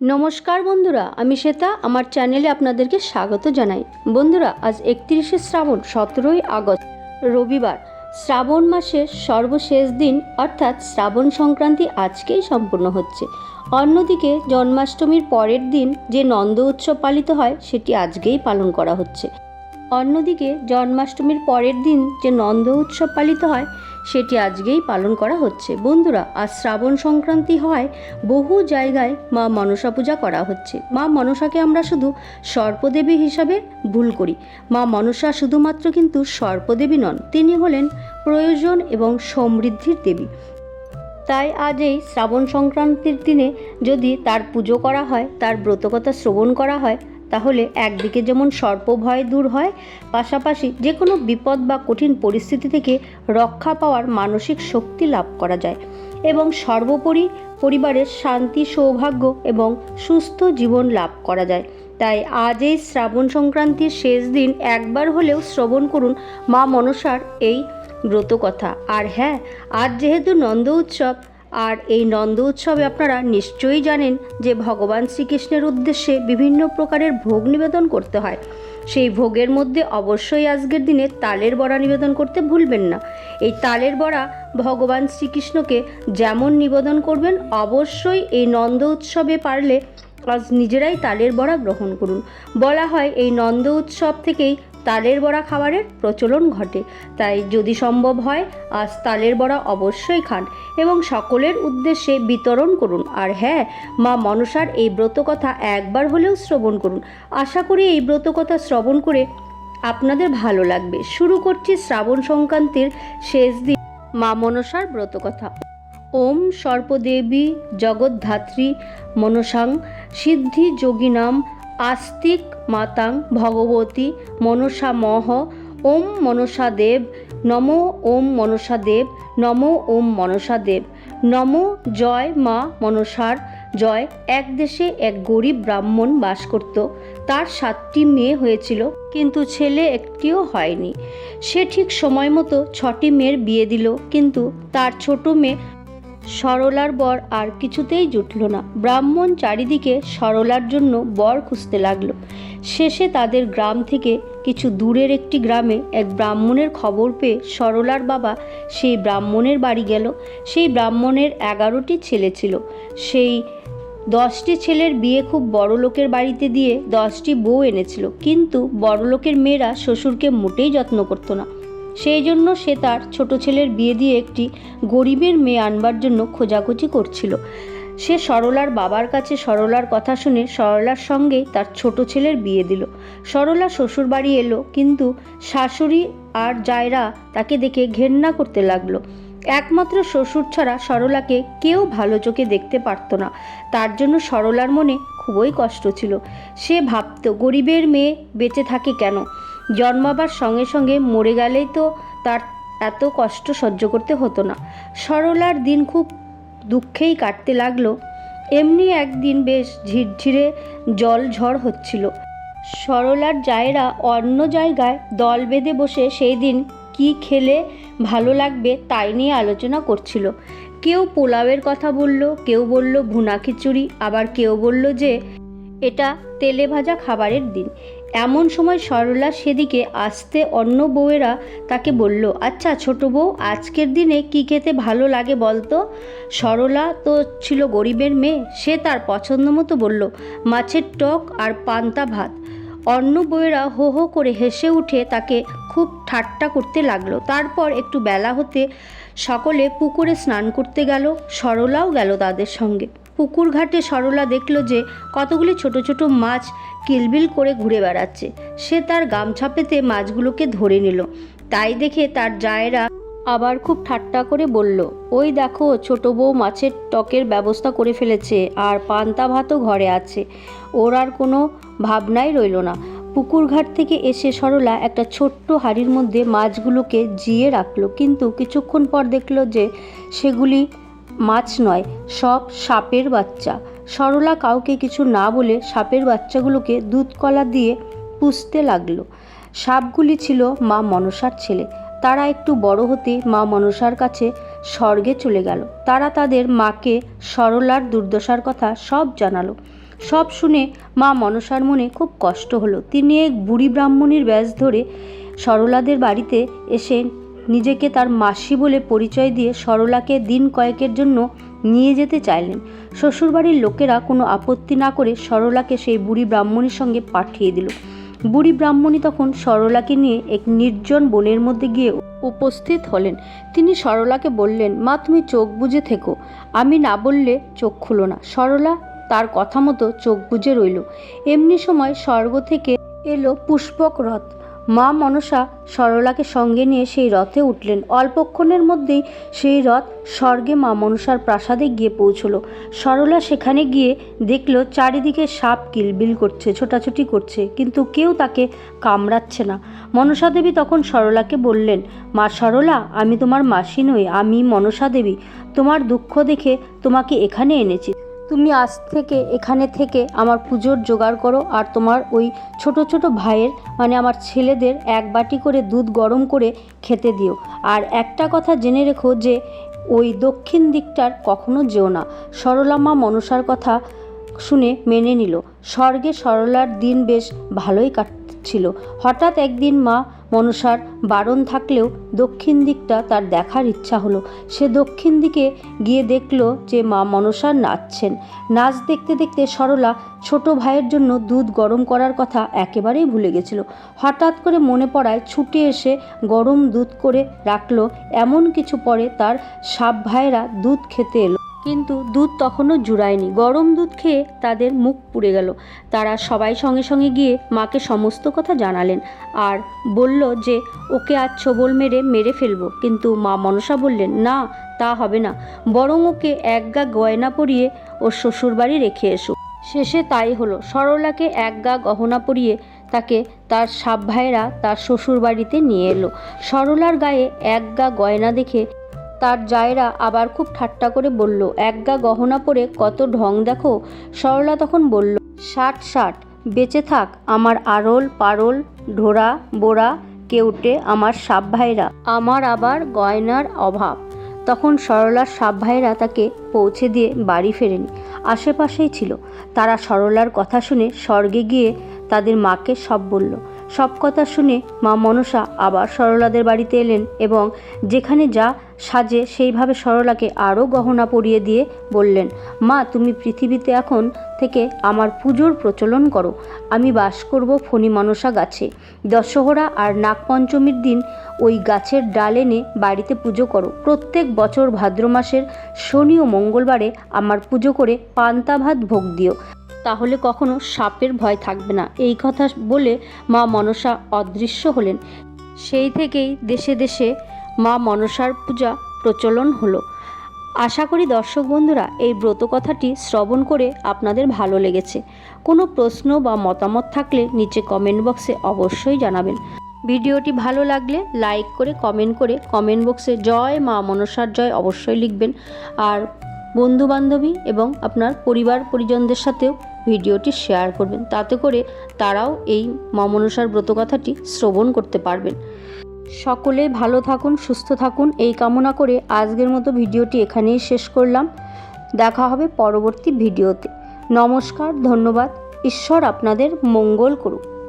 নমস্কার বন্ধুরা, আমি শ্বেতা, আমার চ্যানেলে আপনাদেরকে স্বাগত জানাই। বন্ধুরা, আজ একত্রিশে শ্রাবণ, সতেরোই আগস্ট, রবিবার। শ্রাবণ মাসের সর্বশেষ দিন, অর্থাৎ শ্রাবণ সংক্রান্তি আজকেই সম্পূর্ণ হচ্ছে। অন্যদিকে, জন্মাষ্টমীর পরের দিন যে নন্দ উৎসব পালিত হয়, সেটি আজকেই পালন করা হচ্ছে। অন্যদিকে জন্মাষ্টমীর পরের দিন যে নন্দ উৎসব পালিত হয়, সেটি আজকেই পালন করা হচ্ছে। বন্ধুরা, আজ শ্রাবণ সংক্রান্তি হয়, বহু জায়গায় মা মনসা পূজা করা হচ্ছে। মা মনসাকে আমরা শুধু সর্পদেবী হিসাবে ভুল করি। মা মনসা শুধুমাত্র কিন্তু সর্পদেবী নন, তিনি হলেন প্রয়োজন এবং সমৃদ্ধির দেবী। তাই আজ এই শ্রাবণ সংক্রান্তির দিনে যদি তার পুজো করা হয়, তার ব্রতকথা শ্রবণ করা হয় তাহলে একদিকে যেমন সর্প ভয় দূর হয়, পাশাপাশি যে কোনো বিপদ বা কঠিন পরিস্থিতি থেকে রক্ষা পাওয়ার মানসিক শক্তি লাভ করা যায়। এবং সর্বোপরি পরিবারের শান্তি, সৌভাগ্য এবং সুস্থ জীবন লাভ করা যায়। তাই আজ এই শ্রাবণ সংক্রান্তির শেষ দিন একবার হলেও শ্রবণ করুন মা মনসার এই ব্রতকথা। আর হ্যাঁ আজ যেহেতু নন্দ উৎসব আর এই নন্দ উৎসবে আপনারা নিশ্চয়ই জানেন যে ভগবান শ্রীকৃষ্ণের উদ্দেশ্যে বিভিন্ন প্রকারের ভোগ নিবেদন করতে হয়। সেই ভোগের মধ্যে অবশ্যই আজকের দিনে তালের বড়া নিবেদন করতে ভুলবেন না। এই তালের বড়া ভগবান শ্রীকৃষ্ণকে যেমন নিবেদন করবেন, অবশ্যই এই নন্দ উৎসবে পারলে আজ নিজেরাই তালের বড়া গ্রহণ করুন। বলা হয়, এই নন্দ উৎসব থেকেই তালের বড়া খাবারের প্রচলন ঘটে। তাই যদি সম্ভব হয়, আজ তালের বড়া অবশ্যই খান এবং সকলের উদ্দেশ্যে বিতরণ করুন। আর হ্যাঁ মা মনসার এই ব্রতকথা একবার হলেও শ্রবণ করুন। আশা করি এই ব্রতকথা শ্রবণ করে আপনাদের ভালো লাগবে। শুরু করছি শ্রাবণ সংক্রান্তির শেষ দিন। মা মনসার ব্রতকথা। ওম সর্পদেবী জগদ্ধাত্রী মনসাং সিদ্ধি যোগিনাম আস্তিক মাতাং ভগবতী মনসা মহ, ওম মনসা দেব, নমো ওম মনসা দেব, নমো ওম মনসা দেব। নমো, জয় মা মনসার, জয় এক দেশে এক গরিব ব্রাহ্মণ বাস করত। তার সাতটি মেয়ে হয়েছিল, কিন্তু ছেলে একটিও হয়নি। সে ঠিক সময় মতো ছটি মেয়ের বিয়ে দিল, কিন্তু তার ছোট মেয়ে সরলার বর আর কিছুতেই জুটল না। ব্রাহ্মণ চারিদিকে সরলার জন্য বর খুঁজতে লাগল। শেষে তাদের গ্রাম থেকে কিছু দূরের একটি গ্রামে এক ব্রাহ্মণের খবর পেয়ে সরলার বাবা সেই ব্রাহ্মণের বাড়ি গেল। সেই ব্রাহ্মণের এগারোটি ছেলে ছিল। সেই দশটি ছেলের বিয়ে খুব বড় লোকের বাড়িতে দিয়ে দশটি বউ এনেছিল। কিন্তু বড় লোকের মেয়েরা শ্বশুরকে মোটেই যত্ন করতো না। সেই জন্য সে তার ছোট ছেলের বিয়ে দিয়ে একটি গরিবের মেয়ে আনবার জন্য খোঁজাখুঁজি করছিল। সে সরলার বাবার কাছে সরলার কথা শুনে সরলার সঙ্গে তার ছোট ছেলের বিয়ে দিল। সরলা শ্বশুর বাড়ি এলো, কিন্তু শাশুড়ি আর জায়রা তাকে দেখে ঘেন্না করতে লাগল। একমাত্র শ্বশুর ছাড়া সরলাকে কেউ ভালো চোখে দেখতে পারতো না। তার জন্য সরলার মনে খুবই কষ্ট ছিল। সে ভাবত, গরিবের মেয়ে বেঁচে থাকে কেন? জন্মাবার সঙ্গে সঙ্গে মরে গেলেই তো তার এত কষ্ট সহ্য করতে হতো না। সরলার দিন খুব দুঃখেই কাটতে লাগল। এমনি একদিন বেশ ঝিরঝিরে জল ঝড় হচ্ছিল। সরলার জায়রা অন্য জায়গায় দল বেঁধে বসে সেই দিন কি খেলে ভালো লাগবে তাই নিয়ে আলোচনা করছিল। কেউ পোলাওয়ের কথা বলল, কেউ বলল ভুনা খিচুড়ি, আবার কেউ বলল যে এটা তেলে ভাজা খাবারের দিন। এমন সময় সরলা সেদিকে আসতে অন্য বউয়েরা তাকে বলল আচ্ছা ছোট বউ, আজকের দিনে কি খেতে ভালো লাগে বলতো? সরলা তো ছিল গরিবের মেয়ে, সে তার পছন্দ মতো বলল, মাছের টক আর পান্তা ভাত। অন্য বউয়েরা হো হো করে হেসে উঠে তাকে খুব ঠাট্টা করতে লাগল। তারপর একটু বেলা হতে সকলে পুকুরে স্নান করতে গেল, সরলাও গেল তাদের সঙ্গে। পুকুর ঘাটে সরলা দেখল যে কতগুলি ছোট ছোট মাছ কিলবিল করে ঘুরে বেড়াচ্ছে। সে তার গামছা পেতে মাছগুলোকে ধরে নিল। তাই দেখে তার জায়েরা আবার খুব ঠাট্টা করে বলল, ওই দেখো, ছোট বউ মাছের টকের ব্যবস্থা করে ফেলেছে আর পান্তা ভাতও ঘরে আছে। ওর আর কোনো ভাবনাই রইল না। পুকুরঘাট থেকে এসে সরলা একটা ছোট্ট হাড়ির মধ্যে মাছগুলোকে জিয়ে রাখল। কিন্তু কিছুক্ষণ পর দেখল যে সেগুলি মাছ নয়, সব সাপের বাচ্চা। সরলা কাউকে কিছু না বলে সাপের বাচ্চাগুলোকে দুধ কলা দিয়ে পুষতে লাগল। সাপগুলি ছিল মা মনসার ছেলে। তারা একটু বড় হতে মা মনসার কাছে স্বর্গে চলে গেল। তারা তাদের মাকে সরলার দুর্দশার কথা সব জানালো। সব শুনে মা মনসার মনে খুব কষ্ট হলো। তিনি এক বুড়ি ব্রাহ্মণীর ব্যাস ধরে সরলাদের বাড়িতে এসে নিজেকে তার মাসি বলে পরিচয় দিয়ে সরলাকে দিন কয়েকের জন্য নিয়ে যেতে চাইলেন। শ্বশুরবাড়ির লোকেরা কোনো আপত্তি না করে সরলাকে সেই বুড়ি ব্রাহ্মণীর সঙ্গে পাঠিয়ে দিল। বুড়ি ব্রাহ্মণী তখন সরলাকে নিয়ে এক নির্জন বনের মধ্যে গিয়ে উপস্থিত হলেন। তিনি সরলাকে বললেন, মা, তুমি চোখ বুজে থেকো। আমি না বললে চোখ খুলো না। সরলা তার কথা মতো চোখ বুজে রইল। এমনি সময় স্বর্গ থেকে এলো পুষ্পক রথ। মা মনসা সরলাকে সঙ্গে নিয়ে সেই রথে উঠলেন। অল্পক্ষণের মধ্যেই সেই রথ স্বর্গে মা মনসার প্রাসাদে গিয়ে পৌঁছলো। সরলা সেখানে গিয়ে দেখল চারিদিকে সাপ কিলবিল করছে, ছোটাছুটি করছে, কিন্তু কেউ তাকে কামড়াচ্ছে না। মনসা দেবী তখন সরলাকে বললেন, মা সরলা, আমি তোমার মাসি নই, আমি মনসা দেবী। তোমার দুঃখ দেখে তোমাকে এখানে এনেছি। তুমি আজ থেকে, এখানে থেকে আমার পুজোর জোগাড় করো আর তোমার ওই ছোট ছোট ভাইয়ের মানে আমার ছেলেদের এক বাটি করে দুধ গরম করে খেতে দিও। আর একটা কথা জেনে রেখো যে ওই দক্ষিণ দিকটার কখনো যেও না। সরলা মা মনসার কথা শুনে মেনে নিল। স্বর্গে সরলার দিন বেশ ভালোই কাটছিল। হঠাৎ একদিন মা মনসার বারণ থাকলেও দক্ষিণ দিকটা তার দেখার ইচ্ছা হলো। সে দক্ষিণ দিকে গিয়ে দেখল যে মা মনসা নাচছেন। নাচ দেখতে দেখতে সরলা ছোট ভাইয়ের জন্য দুধ গরম করার কথা একেবারেই ভুলে গেছিল। হঠাৎ করে মনে পড়ায় ছুটে এসে গরম দুধ করে রাখল। এমন কিছু পরে তার সাপ ভাইয়েরা দুধ খেতে এলো। কিন্তু দুধ তখনও জুড়ায়নি। গরম দুধ খেয়ে তাদের মুখ পুড়ে গেল। তারা সবাই সঙ্গে সঙ্গে গিয়ে মাকে সমস্ত কথা জানালেন আর বলল যে, ওকে আজ ছোবল মেরে মেরে ফেলব। কিন্তু মা মনসা বললেন, না, তা হবে না। বরং ওকে এক গা গয়না পরিয়ে ওর শ্বশুরবাড়ি রেখে এসো। শেষে তাই হলো। সরলাকে এক গা গহনা পরিয়ে তাকে তার সাপ ভাইয়েরা তার শ্বশুরবাড়িতে নিয়ে এলো। সরলার গায়ে এক গা গয়না দেখে তার জায়রা আবার খুব ঠাট্টা করে বলল একগা গহনা পরে কত ঢং দেখো? সরলা তখন বলল, ষাট ষাট, বেঁচে থাক আমার আরল, পারল, ঢোরা, বোরা, কেউটে, আমার সাপ ভাইরা, আমার আবার গয়নার অভাব। তখন সরলার সাপ ভাইরা তাকে পৌঁছে দিয়ে বাড়ি ফেরেনি, আশেপাশেই ছিল। তারা সরলার কথা শুনে স্বর্গে গিয়ে তাদের মাকে সব বলল সব কথা শুনে মা মনসা আবার সরলাদের বাড়িতে এলেন এবং যেখানে যা সাজে সেইভাবে সরলাকে আরও গহনা পরিয়ে দিয়ে বললেন, মা, তুমি পৃথিবীতে এখন থেকে আমার পুজোর প্রচলন করো। আমি বাস করব ফণি মনসা গাছে। দশহরা আর নাগপঞ্চমীর দিন ওই গাছের ডাল এনে বাড়িতে পুজো করো। প্রত্যেক বছর ভাদ্র মাসের শনি ও মঙ্গলবারে আমার পুজো করে পান্তা ভাত ভোগ দিও। তাহলে কখনো সাপের ভয় থাকবে না। এই কথা বলে মা মনসা অদৃশ্য হলেন। সেই থেকেই দেশে দেশে মা মনসার পূজা প্রচলন হলো। আশা করি দর্শক বন্ধুরা, এই ব্রত কথাটি শ্রবণ করে আপনাদের ভালো লেগেছে। কোনো প্রশ্ন বা মতামত থাকলে নিচে কমেন্ট বক্সে অবশ্যই জানাবেন। ভিডিওটি ভালো লাগলে লাইক করে কমেন্ট করে কমেন্ট বক্সে জয় মা মনসার জয় অবশ্যই লিখবেন। আর বন্ধু বান্ধবী এবং আপনার পরিবার পরিজনদের সাথেও ভিডিওটি শেয়ার করবেন। তাতে করে তারাও এই মমনসার ব্রত ব্রতকথাটি শ্রবণ করতে পারবেন। সকলে ভালো থাকুন, সুস্থ থাকুন। এই কামনা করে আজকের মতো ভিডিওটি এখানেই শেষ করলাম। দেখা হবে পরবর্তী ভিডিওতে। নমস্কার, ধন্যবাদ। ঈশ্বর আপনাদের মঙ্গল করুক।